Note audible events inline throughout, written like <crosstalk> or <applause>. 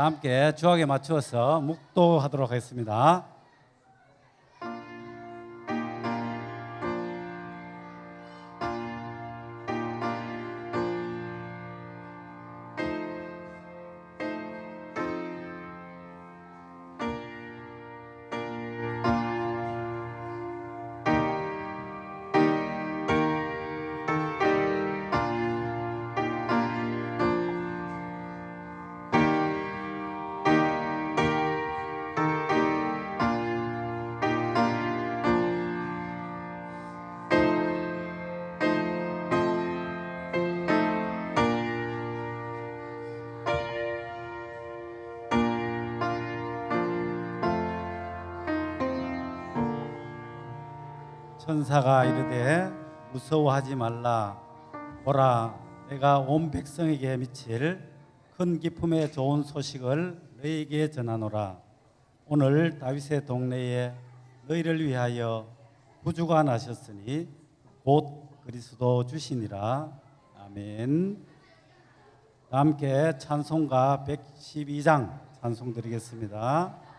다 함께 주악에 맞추어서 묵도하도록 하겠습니다. 천사가 이르되 무서워하지 말라. 보라 내가 온 백성에게 미칠 큰 기쁨의 좋은 소식을 너희에게 전하노라. 오늘 다윗의 동네에 너희를 위하여 구주가 나셨으니 곧 그리스도 주시니라. 아멘. 다 함께 찬송가 112장 찬송 드리겠습니다.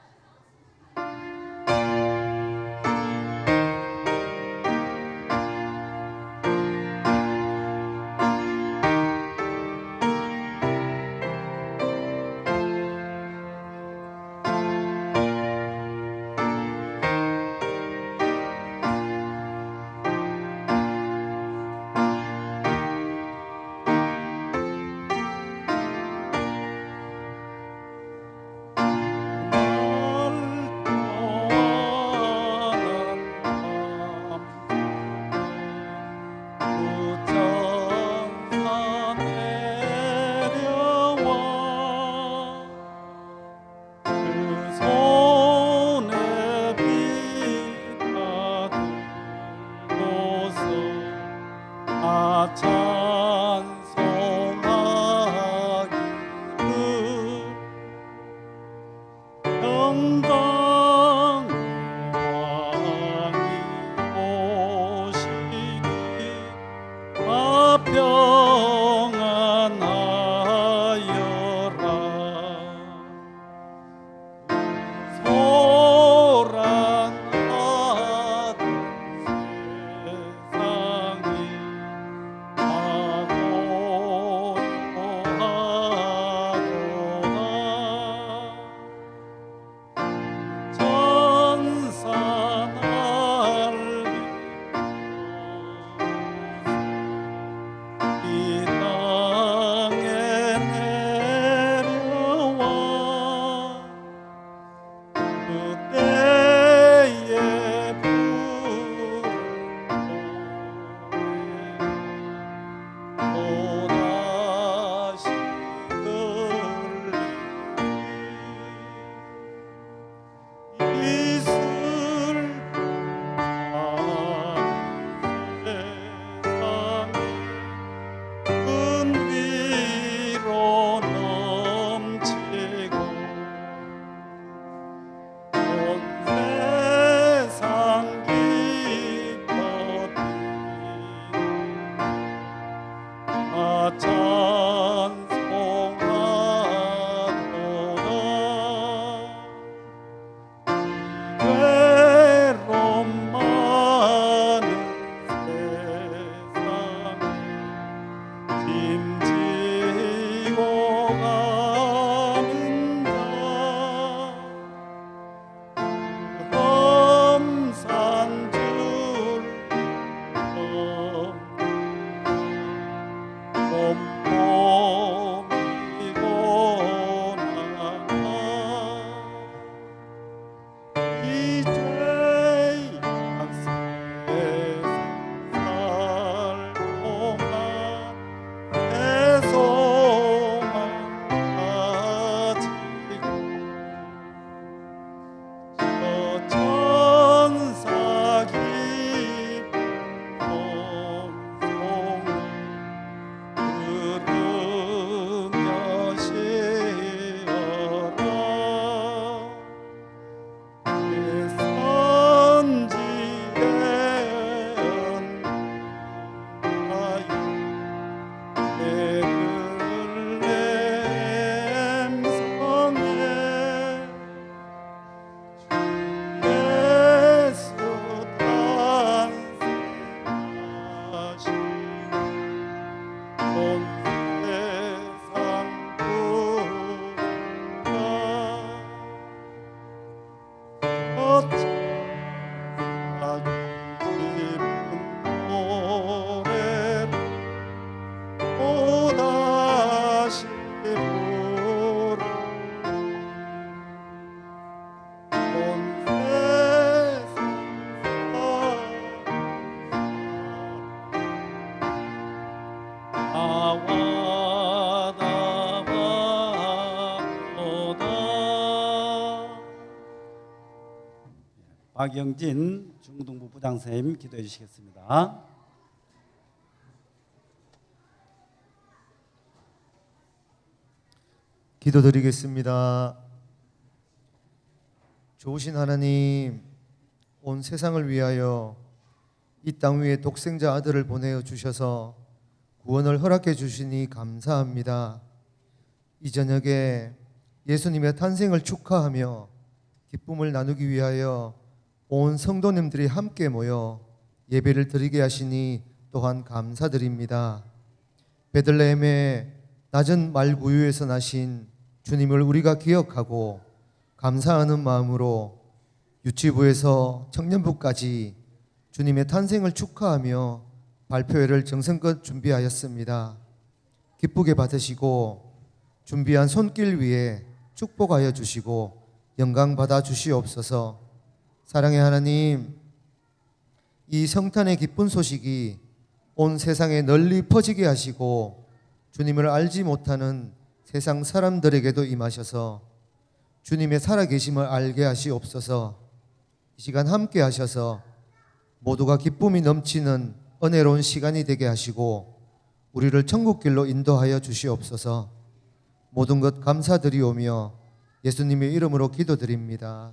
박영진 중등부 부장선생님 기도해 주시겠습니다. 기도드리겠습니다. 좋으신 하나님, 온 세상을 위하여 이 땅 위에 독생자 아들을 보내어 주셔서 구원을 허락해 주시니 감사합니다. 이 저녁에 예수님의 탄생을 축하하며 기쁨을 나누기 위하여 온 성도님들이 함께 모여 예배를 드리게 하시니 또한 감사드립니다. 베들레헴의 낮은 말구유에서 나신 주님을 우리가 기억하고 감사하는 마음으로 유치부에서 청년부까지 주님의 탄생을 축하하며 발표회를 정성껏 준비하였습니다. 기쁘게 받으시고 준비한 손길 위에 축복하여 주시고 영광 받아 주시옵소서. 사랑의 하나님, 이 성탄의 기쁜 소식이 온 세상에 널리 퍼지게 하시고 주님을 알지 못하는 세상 사람들에게도 임하셔서 주님의 살아계심을 알게 하시옵소서. 이 시간 함께 하셔서 모두가 기쁨이 넘치는 은혜로운 시간이 되게 하시고 우리를 천국길로 인도하여 주시옵소서. 모든 것 감사드리오며 예수님의 이름으로 기도드립니다.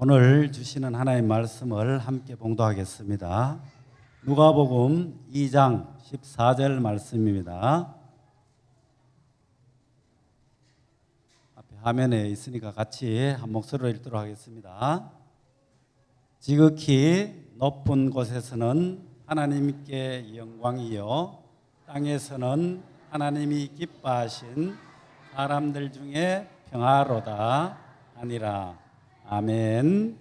오늘 주시는 하나님 말씀을 함께 봉독하겠습니다. 누가복음 2장 14절 말씀입니다. 앞에 화면에 있으니까 같이 한 목소리로 읽도록 하겠습니다. 지극히 높은 곳에서는 하나님께 영광이요 땅에서는 하나님이 기뻐하신 사람들 중에 평화로다 아니라 아멘.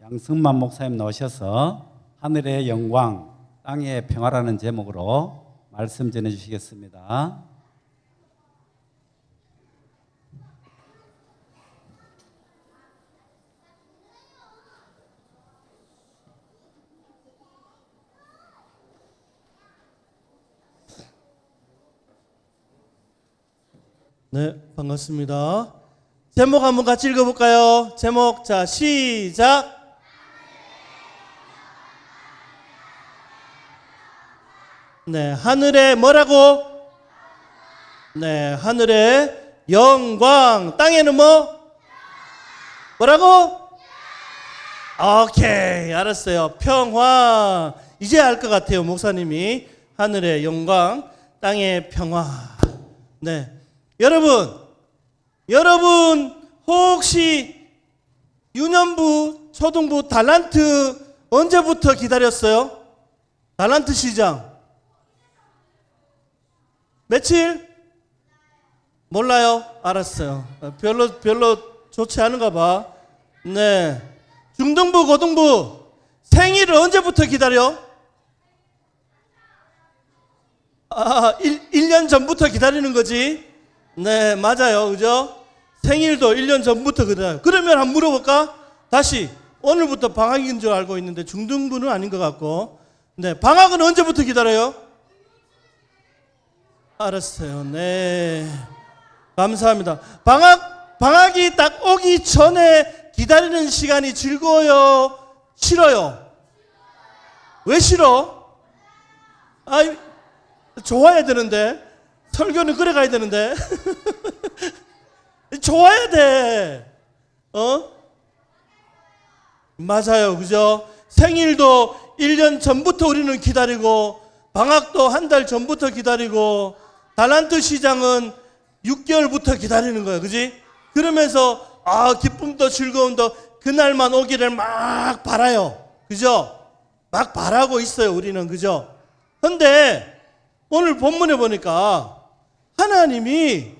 양승만 목사님 나오셔서 하늘의 영광, 땅의 평화라는 제목으로 말씀 전해 주시겠습니다. 네, 반갑습니다. 제목 한번 같이 읽어볼까요? 제목, 자, 시작. 네, 하늘에 뭐라고? 네, 하늘에 영광, 땅에는 뭐? 뭐라고? 오케이, 알았어요. 평화. 이제 알 것 같아요, 목사님이. 하늘의 영광, 땅의 평화. 네. 여러분, 여러분, 혹시 유년부, 초등부 달란트 언제부터 기다렸어요? 달란트 시장. 며칠? 몰라요? 알았어요. 어, 별로, 별로 좋지 않은가 봐. 네. 중등부, 고등부, 생일을 언제부터 기다려? 아, 1, 1년 전부터 기다리는 거지. 네, 맞아요. 그죠? 생일도 1년 전부터 기다려요. 그러면 한번 물어볼까? 다시. 오늘부터 방학인 줄 알고 있는데 중등부는 아닌 것 같고. 네, 방학은 언제부터 기다려요? 알았어요. 네. 감사합니다. 방학, 방학이 딱 오기 전에 기다리는 시간이 즐거워요? 싫어요? 왜 싫어? 아, 좋아야 되는데. 설교는 그래 가야 되는데. <laughs> 좋아야 돼. 어? 맞아요. 그죠? 생일도 1년 전부터 우리는 기다리고, 방학도 한 달 전부터 기다리고, 달란트 시장은 6개월부터 기다리는 거예요. 그지? 그러면서, 아, 기쁨도 즐거움도 그날만 오기를 막 바라요. 그죠? 막 바라고 있어요. 우리는. 그죠? 근데, 오늘 본문에 보니까, 하나님이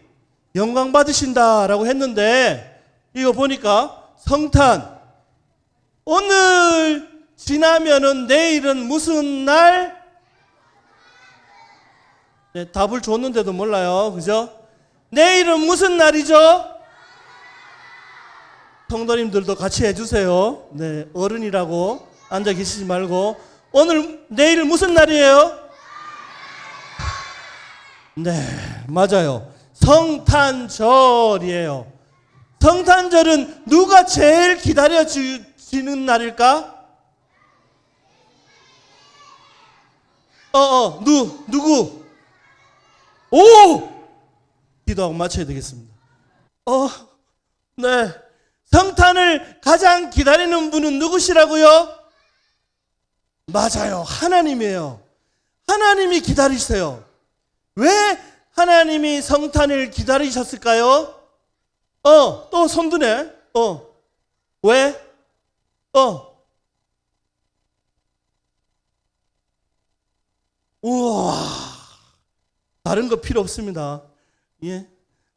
영광 받으신다라고 했는데 이거 보니까 성탄 오늘 지나면은 내일은 무슨 날? 네, 답을 줬는데도 몰라요. 그죠? 내일은 무슨 날이죠? 성도님들도 같이 해주세요. 네, 어른이라고 앉아 계시지 말고. 오늘, 내일 무슨 날이에요? 네, 맞아요. 성탄절이에요. 성탄절은 누가 제일 기다려지는 날일까? 어, 어, 누, 누구? 오! 기도하고 맞춰야 되겠습니다. 어, 네. 성탄을 가장 기다리는 분은 누구시라고요? 맞아요. 하나님이에요. 하나님이 기다리세요. 왜 하나님이 성탄을 기다리셨을까요? 어, 또 손드네. 어. 왜? 어. 우와. 다른 거 필요 없습니다. 예.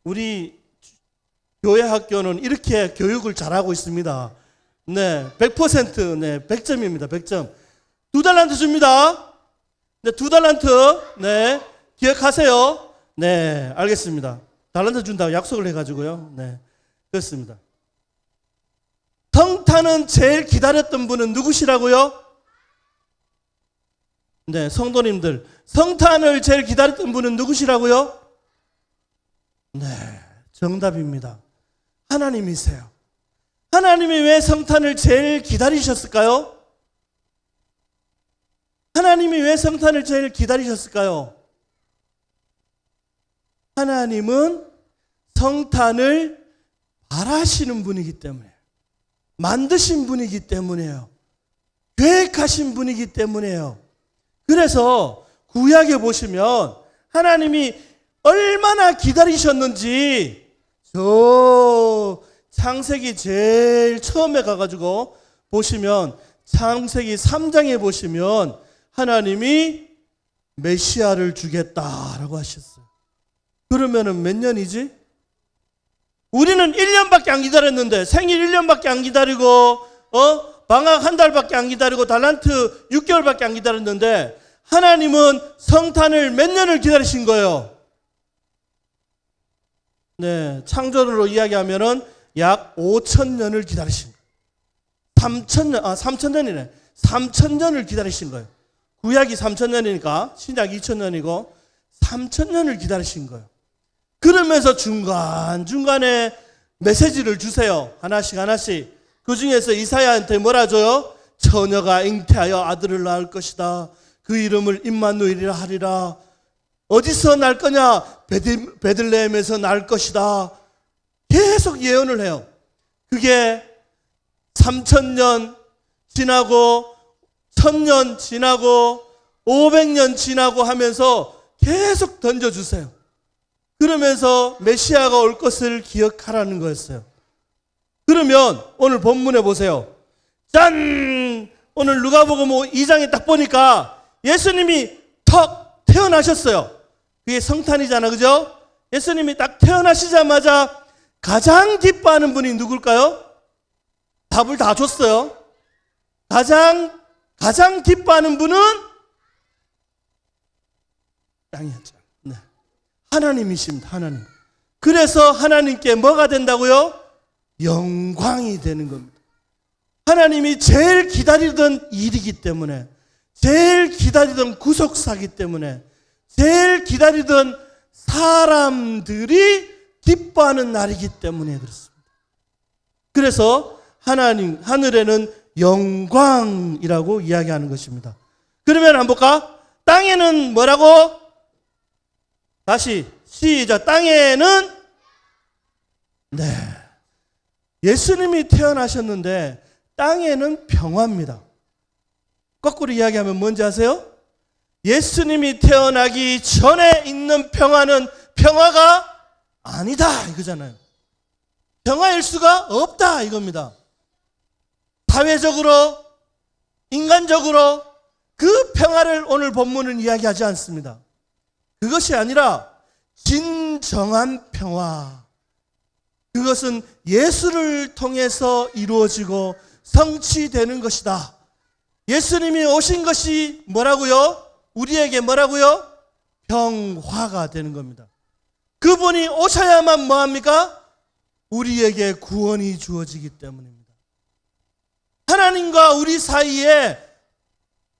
우리 교회 학교는 이렇게 교육을 잘하고 있습니다. 네. 100% 네. 100점입니다. 100점. 두 달란트 줍니다. 네, 두 달란트. 네. 기억하세요. 네. 알겠습니다. 달란트 준다고 약속을 해가지고요. 네. 그렇습니다. 성탄은 제일 기다렸던 분은 누구시라고요? 네, 성도님들. 성탄을 제일 기다렸던 분은 누구시라고요? 네, 정답입니다. 하나님이세요. 하나님이 왜 성탄을 제일 기다리셨을까요? 하나님이 왜 성탄을 제일 기다리셨을까요? 하나님은 성탄을 바라시는 분이기 때문에 만드신 분이기 때문에요. 계획하신 분이기 때문에요. 그래서 구약에 보시면 하나님이 얼마나 기다리셨는지 저 창세기 제일 처음에 가가지고 보시면 창세기 3장에 보시면 하나님이 메시아를 주겠다라고 하셨어요. 그러면은 몇 년이지? 우리는 1년밖에 안 기다렸는데 생일 1년밖에 안 기다리고 어? 방학 한 달밖에 안 기다리고 달란트 6개월밖에 안 기다렸는데 하나님은 성탄을 몇 년을 기다리신 거예요? 네, 창조론으로 이야기하면은 약 5천 년을 기다리신 거예요. 3천 년, 아 3천 년이네. 3천 년을 기다리신 거예요. 구약이 3천 년이니까 신약 2천 년이고 3천 년을 기다리신 거예요. 그러면서 중간 중간에 메시지를 주세요. 하나씩 하나씩. 그 중에서 이사야한테 뭐라 줘요? 처녀가 잉태하여 아들을 낳을 것이다. 그 이름을 임마누엘이라 하리라. 어디서 날 거냐? 베들, 베들레헴에서 날 것이다. 계속 예언을 해요. 그게 3천년 지나고 1000년 지나고 500년 지나고 하면서 계속 던져주세요. 그러면서 메시아가 올 것을 기억하라는 거였어요. 그러면 오늘 본문에 보세요. 짠! 오늘 누가복음 2장에 딱 보니까 예수님이 턱 태어나셨어요. 그게 성탄이잖아. 그죠? 예수님이 딱 태어나시자마자 가장 기뻐하는 분이 누굴까요? 답을 다 줬어요. 가장 가장 기뻐하는 분은 땅이었죠. 네. 하나님이십니다. 하나님. 그래서 하나님께 뭐가 된다고요? 영광이 되는 겁니다. 하나님이 제일 기다리던 일이기 때문에, 제일 기다리던 구속사기 때문에, 제일 기다리던 사람들이 기뻐하는 날이기 때문에 그렇습니다. 그래서 하나님, 하늘에는 영광이라고 이야기하는 것입니다. 그러면 한번 볼까? 땅에는 뭐라고? 다시 시작. 땅에는 네. 예수님이 태어나셨는데 땅에는 평화입니다. 거꾸로 이야기하면 뭔지 아세요? 예수님이 태어나기 전에 있는 평화는 평화가 아니다 이거잖아요. 평화일 수가 없다 이겁니다. 사회적으로 인간적으로 그 평화를 오늘 본문은 이야기하지 않습니다. 그것이 아니라 진정한 평화. 그것은 예수를 통해서 이루어지고 성취되는 것이다. 예수님이 오신 것이 뭐라고요? 우리에게 뭐라고요? 평화가 되는 겁니다. 그분이 오셔야만 뭐합니까? 우리에게 구원이 주어지기 때문입니다. 하나님과 우리 사이에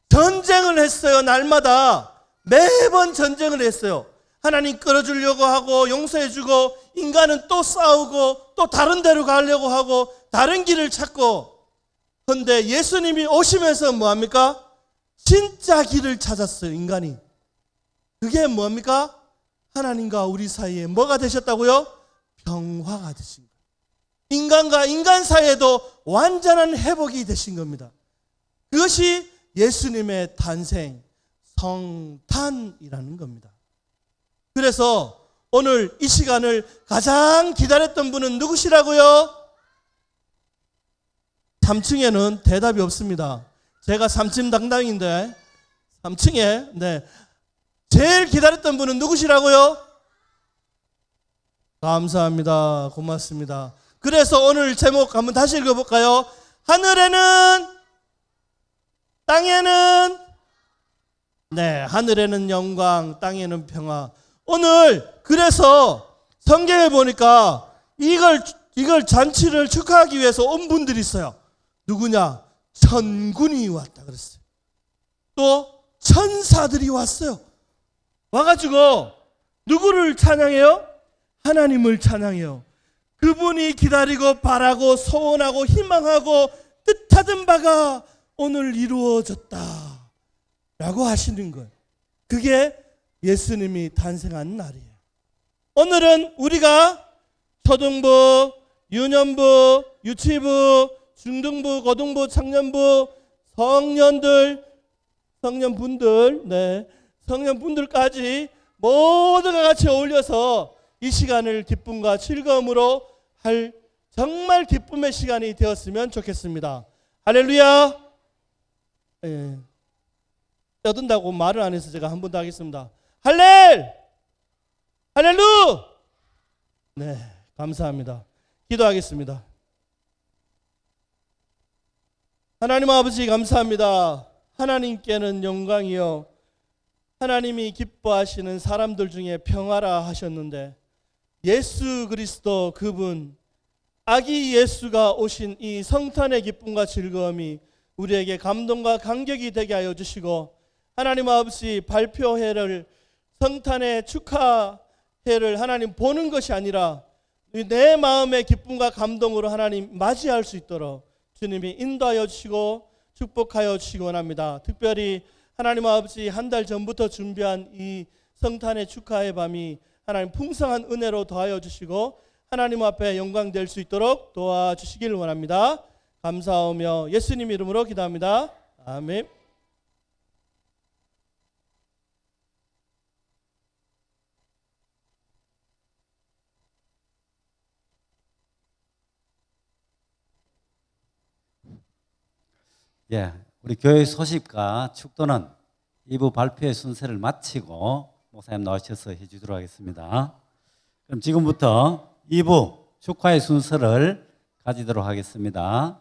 전쟁을 했어요. 날마다 매번 전쟁을 했어요. 하나님 끌어주려고 하고 용서해주고 인간은 또 싸우고 또 다른 데로 가려고 하고 다른 길을 찾고 그런데 예수님이 오시면서 뭐합니까? 진짜 길을 찾았어요. 인간이. 그게 뭡니까? 하나님과 우리 사이에 뭐가 되셨다고요? 평화가 되신 거예요. 인간과 인간 사이에도 완전한 회복이 되신 겁니다. 그것이 예수님의 탄생, 성탄이라는 겁니다. 그래서 오늘 이 시간을 가장 기다렸던 분은 누구시라고요? 3층에는 대답이 없습니다. 제가 3층 당당인데 3층에 네. 제일 기다렸던 분은 누구시라고요? 감사합니다. 고맙습니다. 그래서 오늘 제목 한번 다시 읽어볼까요? 하늘에는 땅에는 네 하늘에는 영광 땅에는 평화. 오늘 그래서 성경에 보니까 이걸 이걸 잔치를 축하하기 위해서 온 분들이 있어요. 누구냐? 천군이 왔다 그랬어요. 또 천사들이 왔어요. 와가지고 누구를 찬양해요? 하나님을 찬양해요. 그분이 기다리고 바라고 소원하고 희망하고 뜻하던 바가 오늘 이루어졌다. 라고 하시는 거예요. 그게 예수님이 탄생한 날이에요. 오늘은 우리가 초등부, 유년부, 유치부, 중등부, 고등부, 청년부, 성년들, 성년분들, 네, 성년분들까지 모두가 같이 어울려서 이 시간을 기쁨과 즐거움으로 할 정말 기쁨의 시간이 되었으면 좋겠습니다. 할렐루야. 예. 떠든다고 말을 안 해서 제가 한 번 더 하겠습니다. 할렐! 할렐루! 네, 감사합니다. 기도하겠습니다. 하나님 아버지 감사합니다. 하나님께는 영광이요. 하나님이 기뻐하시는 사람들 중에 평화라 하셨는데 예수 그리스도 그분 아기 예수가 오신 이 성탄의 기쁨과 즐거움이 우리에게 감동과 감격이 되게 하여 주시고 하나님 아버지 발표회를 성탄의 축하회를 하나님 보는 것이 아니라 내 마음의 기쁨과 감동으로 하나님 맞이할 수 있도록 주님이 인도하여 주시고 축복하여 주시기 원합니다. 특별히 하나님 아버지 한 달 전부터 준비한 이 성탄의 축하의 밤이 하나님 풍성한 은혜로 더하여 주시고 하나님 앞에 영광 될 수 있도록 도와주시기를 원합니다. 감사하며 예수님 이름으로 기도합니다. 아멘. 예, 우리 교회 소식과 축도는 2부 발표의 순서를 마치고 목사님 나오셔서 해주도록 하겠습니다. 그럼 지금부터 2부 축하의 순서를 가지도록 하겠습니다.